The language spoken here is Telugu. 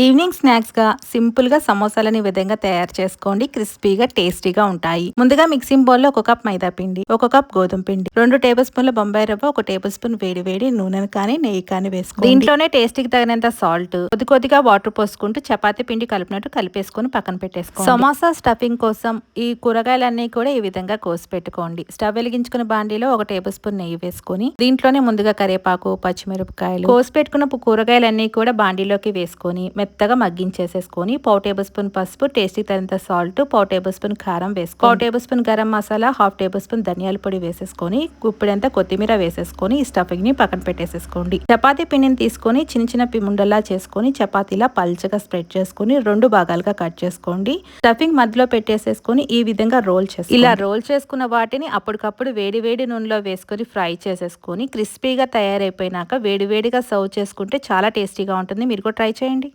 ఈవినింగ్ స్నాక్స్గా సింపుల్గా సమోసాలని విధంగా తయారు చేసుకోండి. క్రిస్పీగా టేస్టీగా ఉంటాయి. ముందుగా మిక్సింగ్ బౌల్లో ఒక కప్ మైదా పిండి ఒక కప్ గోధుమ పిండి రెండు టేబుల్ స్పూన్ల బొంబాయి రవ్వ ఒక టేబుల్ స్పూన్ వేడి వేడి నూనెను కానీ నెయ్యి కానీ వేసుకోండి. దీంట్లోనే టేస్ట్కి తగినంత సాల్ట్ కొద్ది కొద్దిగా వాటర్ పోసుకుంటూ చపాతీ పిండి కలిపినట్టు కలిపేసుకొని పక్కన పెట్టేసుకోండి. సమోసా స్టఫింగ్ కోసం ఈ కూరగాయలన్నీ కూడా ఈ విధంగా కోసి పెట్టుకోండి. స్టవ్ వెలిగించుకున్న బాండీలో ఒక టేబుల్ స్పూన్ నెయ్యి వేసుకొని దీంట్లోనే ముందుగా కరివేపాకు పచ్చిమిరపకాయలు కోసి పెట్టుకున్న కూరగాయలన్నీ కూడా బాండీలోకి వేసుకొని మెత్తగా మగ్గించేసేసుకొని పావు టేబుల్ స్పూన్ పసుపు టేస్టీ తగినంత సాల్ట్ పావు టేబుల్ స్పూన్ కారం వేసుకో పావు tablespoon garam masala half tablespoon ధనియాల పొడి వేసేసుకొని గుప్పిడంతా కొత్తిమీర వేసేసుకొని ఈ స్టఫింగ్ని పక్కన పెట్టేసేసుకోండి. చపాతీ పిండిని తీసుకొని చిన్న చిన్న పిముండల్లా చేసుకొని చపాతీలా పల్చగా స్ప్రెడ్ చేసుకొని రెండు భాగాలుగా కట్ చేసుకోండి. స్టఫింగ్ మధ్యలో పెట్టేసేసుకొని ఈ విధంగా రోల్ చేసుకోండి. ఇలా రోల్ చేసుకున్న వాటిని అప్పటికప్పుడు వేడి వేడి నూనెలో వేసుకొని ఫ్రై చేసేసుకొని క్రిస్పీగా తయారైపోయినాక వేడి వేడిగా సర్వ్ చేసుకుంటే చాలా టేస్టీగా ఉంటుంది. మీరు కూడా ట్రై చేయండి.